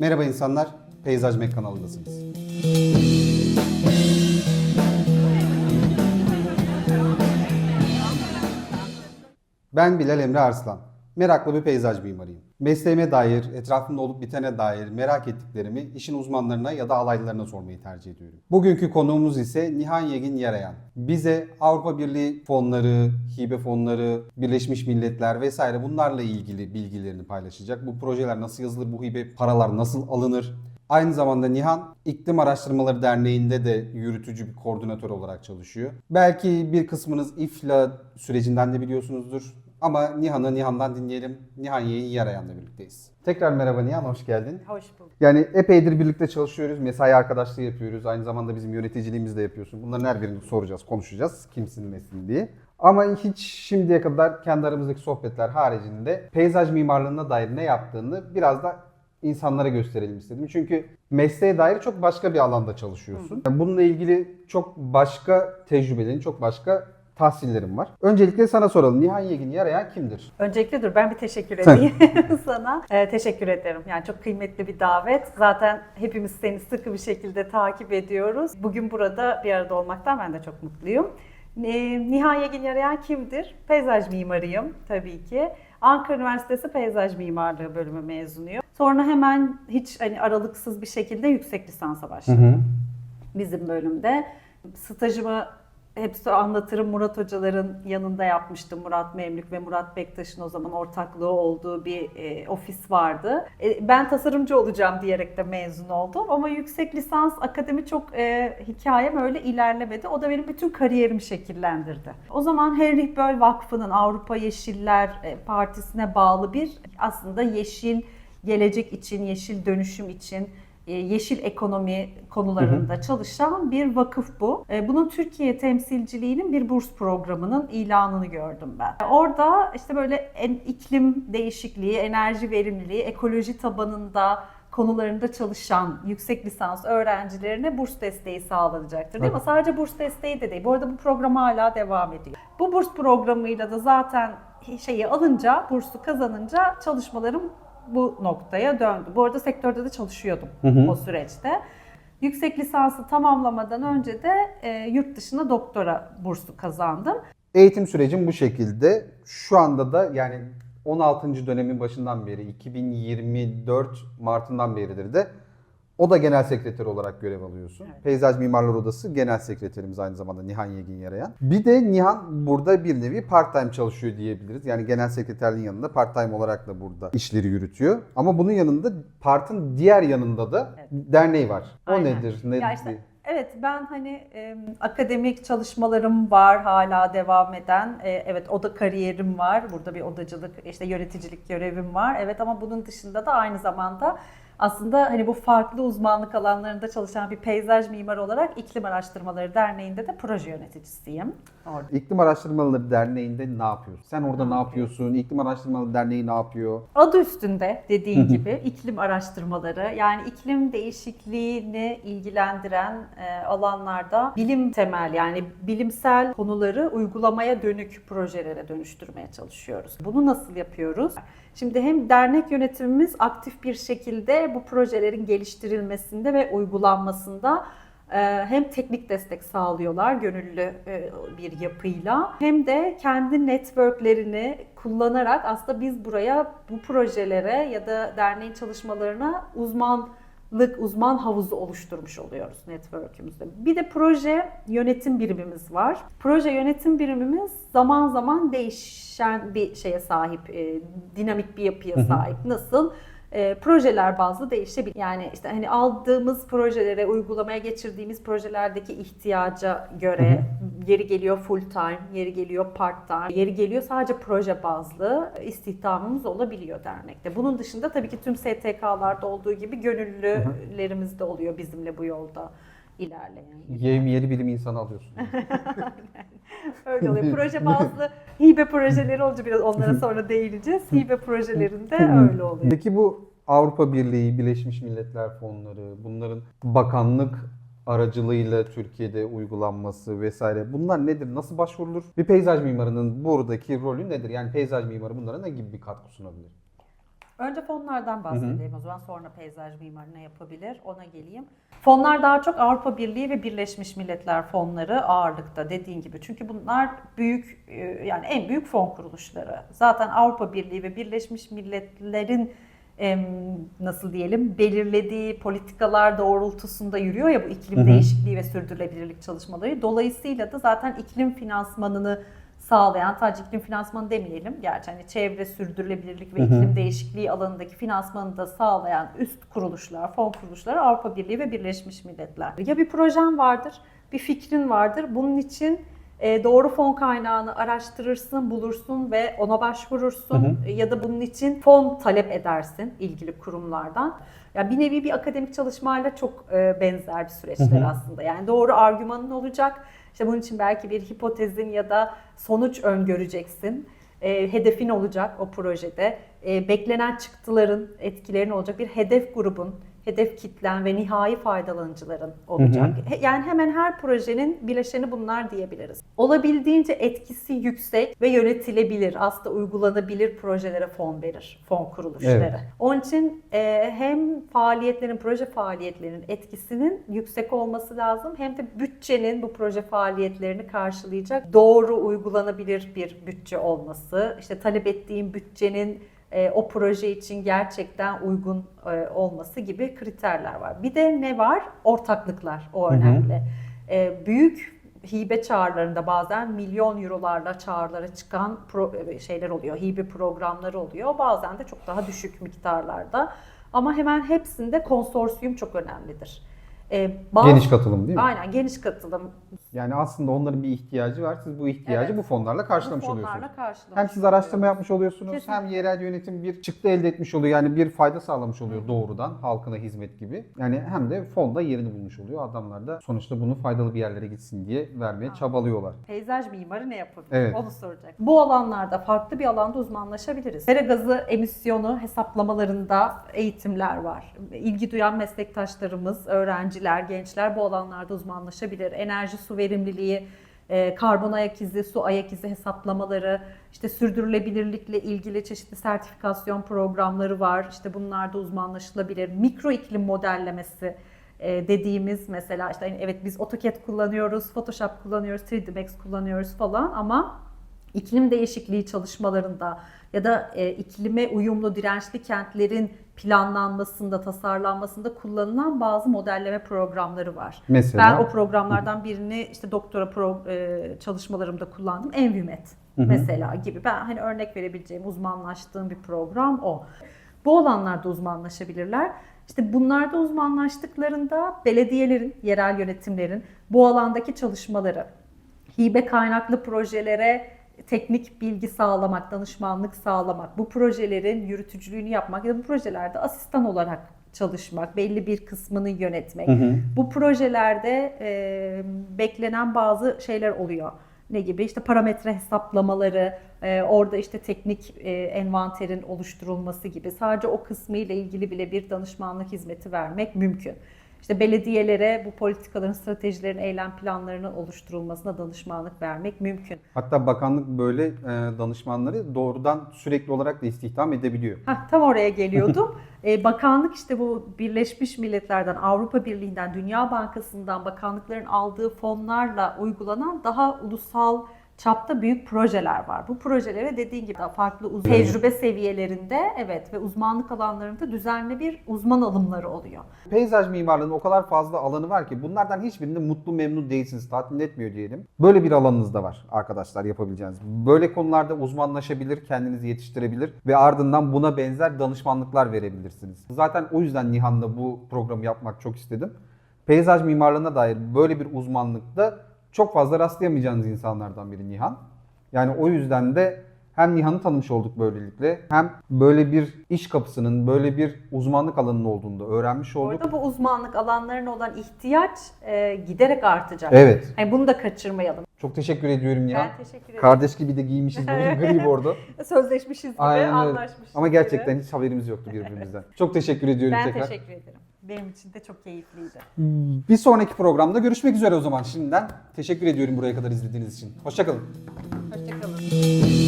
Merhaba insanlar, Peyzaj Mek kanalındasınız. Ben Bilal Emre Arslan. Meraklı bir peyzaj mimarıyım. Mesleğime dair, etrafımda olup bitene dair merak ettiklerimi işin uzmanlarına ya da alaylılarına sormayı tercih ediyorum. Bugünkü konuğumuz ise Nihan Yegin Yarayan. Bize Avrupa Birliği fonları, hibe fonları, Birleşmiş Milletler vesaire bunlarla ilgili bilgilerini paylaşacak. Bu projeler nasıl yazılır, bu hibe paralar nasıl alınır, Aynı zamanda Nihan İklim Araştırmaları Derneği'nde de yürütücü bir koordinatör olarak çalışıyor. Belki bir kısmınız İFLA sürecinden de biliyorsunuzdur. Ama Nihan'ı Nihan'dan dinleyelim. Nihan Yeğen Yarayan'la birlikteyiz. Tekrar merhaba Nihan, hoş geldin. Hoş bulduk. Yani epeydir birlikte çalışıyoruz. Mesai arkadaşlığı yapıyoruz. Aynı zamanda bizim yöneticiliğimizi de yapıyorsun. Bunların her birini soracağız, konuşacağız. Kimsin nesin diye. Ama hiç şimdiye kadar kendi aramızdaki sohbetler haricinde peyzaj mimarlığına dair ne yaptığını biraz da insanlara gösterelim istedim. Çünkü mesleğe dair çok başka bir alanda çalışıyorsun. Bununla ilgili çok başka tecrübelerin, çok başka tahsillerin var. Öncelikle sana soralım. Nihan Yegin Yarayan kimdir? Öncelikle dur ben bir teşekkür edeyim sana. Ee, teşekkür ederim. Yani çok kıymetli bir davet. Zaten hepimiz seni sıkı bir şekilde takip ediyoruz. Bugün burada bir arada olmaktan ben de çok mutluyum. Ee, Nihan Yegin Yarayan kimdir? Peyzaj mimarıyım tabii ki. Ankara Üniversitesi Peyzaj Mimarlığı bölümü mezunuyum. Sonra hemen hiç hani aralıksız bir şekilde yüksek lisansa başladım. bizim bölümde. Stajımı hepsi anlatırım Murat hocaların yanında yapmıştım. Murat Memlük ve Murat Bektaş'ın o zaman ortaklığı olduğu bir e, ofis vardı. E, ben tasarımcı olacağım diyerek de mezun oldum ama yüksek lisans akademi çok e, hikayem öyle ilerlemedi. O da benim bütün kariyerimi şekillendirdi. O zaman Heinrich Böll Vakfı'nın Avrupa Yeşiller e, Partisi'ne bağlı bir aslında yeşil gelecek için, yeşil dönüşüm için yeşil ekonomi konularında çalışan bir vakıf bu. E, Bunun Türkiye temsilciliğinin bir burs programının ilanını gördüm ben. Orada işte böyle en, iklim değişikliği, enerji verimliliği, ekoloji tabanında konularında çalışan yüksek lisans öğrencilerine burs desteği sağlanacaktır değil mi? Sadece burs desteği de değil. Bu arada bu program hala devam ediyor. Bu burs programıyla da zaten şeyi alınca, bursu kazanınca çalışmalarım bu noktaya döndü. Bu arada sektörde de çalışıyordum o süreçte. Yüksek lisansı tamamlamadan önce de e, yurt dışına doktora bursu kazandım. Eğitim sürecim bu şekilde. Şu anda da yani 16. dönemin başından beri 2024 Mart'ından beridir de o da genel sekreter olarak görev alıyorsun. Evet. Peyzaj Mimarlar Odası genel sekreterimiz aynı zamanda Nihan Yegin Yarayan. Bir de Nihan burada bir nevi part time çalışıyor diyebiliriz. Yani genel sekreterliğin yanında part time olarak da burada işleri yürütüyor. Ama bunun yanında partın diğer yanında da Evet. derneği var. O Aynen. nedir? Ne, Ya işte Evet ben hani e, akademik çalışmalarım var hala devam eden. E, evet oda kariyerim var. Burada bir odacılık işte yöneticilik görevim var. Evet ama bunun dışında da aynı zamanda aslında hani bu farklı uzmanlık alanlarında çalışan bir peyzaj mimarı olarak İklim Araştırmaları Derneği'nde de proje yöneticisiyim. Orada. İklim Araştırmaları Derneği'nde ne yapıyorsun? Sen orada ne yapıyorsun? İklim Araştırmaları Derneği ne yapıyor? Adı üstünde dediğin gibi iklim araştırmaları yani iklim değişikliğini ilgilendiren e, alanlarda bilim temel yani bilimsel konuları uygulamaya dönük projelere dönüştürmeye çalışıyoruz. Bunu nasıl yapıyoruz? Şimdi hem dernek yönetimimiz aktif bir şekilde bu projelerin geliştirilmesinde ve uygulanmasında hem teknik destek sağlıyorlar gönüllü e, bir yapıyla hem de kendi networklerini kullanarak aslında biz buraya bu projelere ya da derneğin çalışmalarına uzmanlık, uzman havuzu oluşturmuş oluyoruz network'ümüzde. Bir de proje yönetim birimimiz var. Proje yönetim birimimiz zaman zaman değişen bir şeye sahip, e, dinamik bir yapıya sahip. Nasıl? E, projeler bazlı değişebilir. Yani işte hani aldığımız projelere, uygulamaya geçirdiğimiz projelerdeki ihtiyaca göre yeri geliyor full time, yeri geliyor part time, yeri geliyor sadece proje bazlı istihdamımız olabiliyor dernekte. Bunun dışında tabii ki tüm STK'larda olduğu gibi gönüllülerimiz de oluyor bizimle bu yolda ilerleyen. Yeri, yeri bilim insanı alıyorsun. Öyle oluyor. Proje bazlı hibe projeleri olunca biraz onlara sonra değineceğiz. Hibe projelerinde öyle oluyor. Peki bu Avrupa Birliği, Birleşmiş Milletler fonları, bunların bakanlık aracılığıyla Türkiye'de uygulanması vesaire bunlar nedir? Nasıl başvurulur? Bir peyzaj mimarının buradaki rolü nedir? Yani peyzaj mimarı bunlara ne gibi bir katkı sunabilir? Önce fonlardan bahsedeyim o zaman sonra peyzaj mimarı ne yapabilir ona geleyim. Fonlar daha çok Avrupa Birliği ve Birleşmiş Milletler fonları ağırlıkta dediğin gibi. Çünkü bunlar büyük e, yani en büyük fon kuruluşları. Zaten Avrupa Birliği ve Birleşmiş Milletler'in nasıl diyelim belirlediği politikalar doğrultusunda yürüyor ya bu iklim Hı hı. değişikliği ve sürdürülebilirlik çalışmaları. Dolayısıyla da zaten iklim finansmanını sağlayan, sadece iklim finansmanı demeyelim. Gerçi hani çevre, sürdürülebilirlik ve Hı hı. iklim değişikliği alanındaki finansmanı da sağlayan üst kuruluşlar, fon kuruluşları Avrupa Birliği ve Birleşmiş Milletler. Ya bir projen vardır, bir fikrin vardır. Bunun için e, doğru fon kaynağını araştırırsın, bulursun ve ona başvurursun. Hı E, Ya da bunun için fon talep edersin ilgili kurumlardan. Ya bir nevi bir akademik çalışmayla çok e, benzer bir süreçler Hı hı. aslında. Yani doğru argümanın olacak. İşte bunun için belki bir hipotezin ya da sonuç öngöreceksin. E, hedefin olacak o projede. E, beklenen çıktıların, etkilerin olacak. Bir hedef grubun, hedef kitlen ve nihai faydalanıcıların olacak. He- Yani hemen her projenin bileşeni bunlar diyebiliriz. Olabildiğince etkisi yüksek ve yönetilebilir, aslında uygulanabilir projelere fon verir, fon kuruluşları. Evet. Onun için e, hem faaliyetlerin, proje faaliyetlerinin etkisinin yüksek olması lazım hem de bütçenin bu proje faaliyetlerini karşılayacak doğru uygulanabilir bir bütçe olması. İşte talep ettiğim bütçenin e, o proje için gerçekten uygun e, olması gibi kriterler var. Bir de ne var? Ortaklıklar. O Hı hı. önemli. E, büyük hibe çağrılarında bazen milyon eurolarla çağrılara çıkan pro- şeyler oluyor. Hibe programları oluyor. Bazen de çok daha düşük miktarlarda. Ama hemen hepsinde konsorsiyum çok önemlidir. E, bazı- Geniş katılım değil mi? Aynen geniş katılım. Yani aslında onların bir ihtiyacı var. Siz bu ihtiyacı Evet. bu fonlarla karşılamış Bu oluyorsunuz. fonlarla karşılamış Hem siz araştırma oluyoruz. yapmış oluyorsunuz Kesinlikle. hem yerel yönetim bir çıktı elde etmiş oluyor. Yani bir fayda sağlamış oluyor doğrudan halkına hizmet gibi. Yani hem de fonda yerini bulmuş oluyor. Adamlar da sonuçta bunu faydalı bir yerlere gitsin diye vermeye çabalıyorlar. Peyzaj mimarı ne yapabilir? Evet. Onu soracak. Bu alanlarda farklı bir alanda uzmanlaşabiliriz. Sera gazı emisyonu hesaplamalarında eğitimler var. İlgi duyan meslektaşlarımız, öğrenciler, gençler bu alanlarda uzmanlaşabilir. Enerji su verimliliği, e, karbon ayak izi, su ayak izi hesaplamaları, işte sürdürülebilirlikle ilgili çeşitli sertifikasyon programları var. İşte bunlarda uzmanlaşılabilir. Mikro iklim modellemesi e, dediğimiz mesela işte evet biz AutoCAD kullanıyoruz, Photoshop kullanıyoruz, 3D Max kullanıyoruz falan ama iklim değişikliği çalışmalarında ya da e, iklime uyumlu dirençli kentlerin planlanmasında, tasarlanmasında kullanılan bazı modelleme programları var. Mesela Ben o programlardan birini işte doktora pro, e, çalışmalarımda kullandım. Envimet Hı hı. mesela gibi. Ben hani örnek verebileceğim uzmanlaştığım bir program o. Bu alanlarda uzmanlaşabilirler. İşte bunlarda uzmanlaştıklarında belediyelerin, yerel yönetimlerin bu alandaki çalışmaları, hibe kaynaklı projelere teknik bilgi sağlamak, danışmanlık sağlamak, bu projelerin yürütücülüğünü yapmak ya da bu projelerde asistan olarak çalışmak, belli bir kısmını yönetmek. Hı hı. Bu projelerde e, beklenen bazı şeyler oluyor. Ne gibi? İşte parametre hesaplamaları, e, orada işte teknik e, envanterin oluşturulması gibi. Sadece o kısmı ile ilgili bile bir danışmanlık hizmeti vermek mümkün. İşte belediyelere bu politikaların, stratejilerin, eylem planlarının oluşturulmasına danışmanlık vermek mümkün. hatta bakanlık böyle e, danışmanları doğrudan sürekli olarak da istihdam edebiliyor. Heh, tam oraya geliyordum. Ee, bakanlık işte bu Birleşmiş Milletler'den, Avrupa Birliği'nden, Dünya Bankası'ndan bakanlıkların aldığı fonlarla uygulanan daha ulusal çapta büyük projeler var. Bu projelere dediğin gibi daha farklı uz- tecrübe seviyelerinde evet ve uzmanlık alanlarında düzenli bir uzman alımları oluyor. Peyzaj mimarlığının o kadar fazla alanı var ki bunlardan hiçbirinde mutlu memnun değilsiniz, tatmin etmiyor diyelim. Böyle bir alanınız da var arkadaşlar yapabileceğiniz. Böyle konularda uzmanlaşabilir, kendinizi yetiştirebilir ve ardından buna benzer danışmanlıklar verebilirsiniz. Zaten o yüzden Nihan'la bu programı yapmak çok istedim. Peyzaj mimarlığına dair böyle bir uzmanlıkta çok fazla rastlayamayacağınız insanlardan biri Nihan. Yani o yüzden de hem Nihan'ı tanımış olduk böylelikle hem böyle bir iş kapısının, böyle bir uzmanlık alanının olduğunu da öğrenmiş olduk. Orada bu uzmanlık alanlarına olan ihtiyaç e, giderek artacak. Evet. Yani bunu da kaçırmayalım. Çok teşekkür ediyorum Nihan. Ben teşekkür ederim. Kardeş gibi de giymişiz bunu gri bordo. Sözleşmişiz gibi, Aynen öyle. anlaşmışız Ama gibi. gerçekten hiç haberimiz yoktu birbirimizden. Çok teşekkür ediyorum Ben tekrar. teşekkür ederim. Benim için de çok keyifliydi. Bir sonraki programda görüşmek üzere o zaman şimdiden. Teşekkür ediyorum buraya kadar izlediğiniz için. Hoşçakalın. Hoşçakalın.